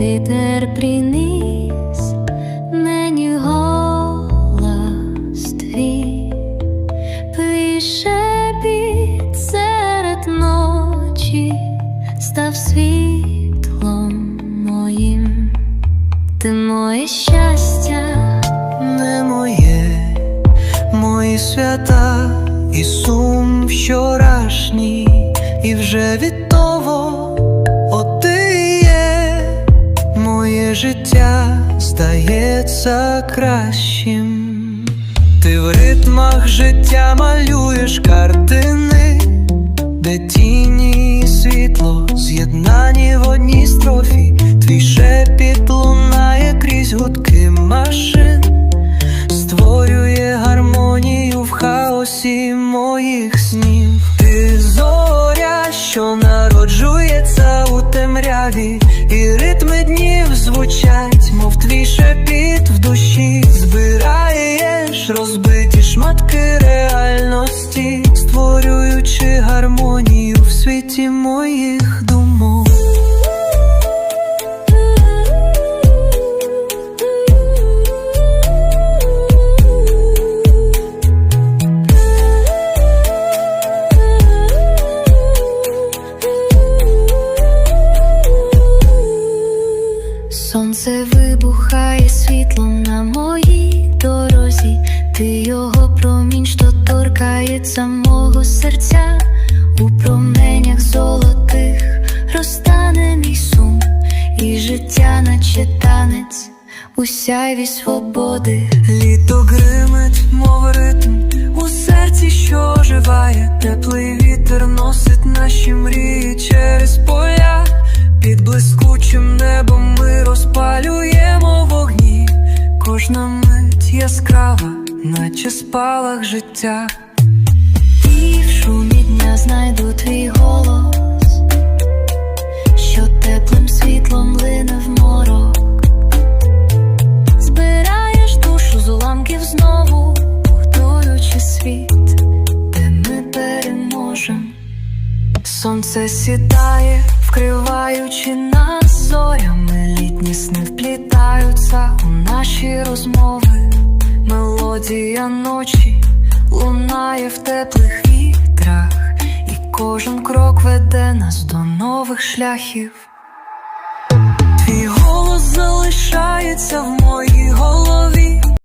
Вітер приніс мені голос твій, ночі став світлом моїм, ти моє щастя. Не моє, мої свята і сум вчорашній, і вже від того от є, моє життя стається кращим. Ти в ритмах життя малюєш картини, де тіні і світло з'єднані в одній строфі, твій шепіт лунає крізь гудки гармонію в світі моїх Сонце вибухає світлом на моїй дорозі, ти його промінь, що торкається мого серця, у променях золотих розтане мій сум, і життя, наче танець, у сяйві свободи. Літо гримить, мов ритм у серці, що оживає, теплий вітер носить наші мрії через поля. Яскрава, наче спалах життя. І в Сонце сідає, вкриваючи нас зорями, літні сни вплітаються у наші розмови. Мелодія ночі лунає в теплих вітрах, і кожен крок веде нас до нових шляхів. Твій голос залишається в моїй голові,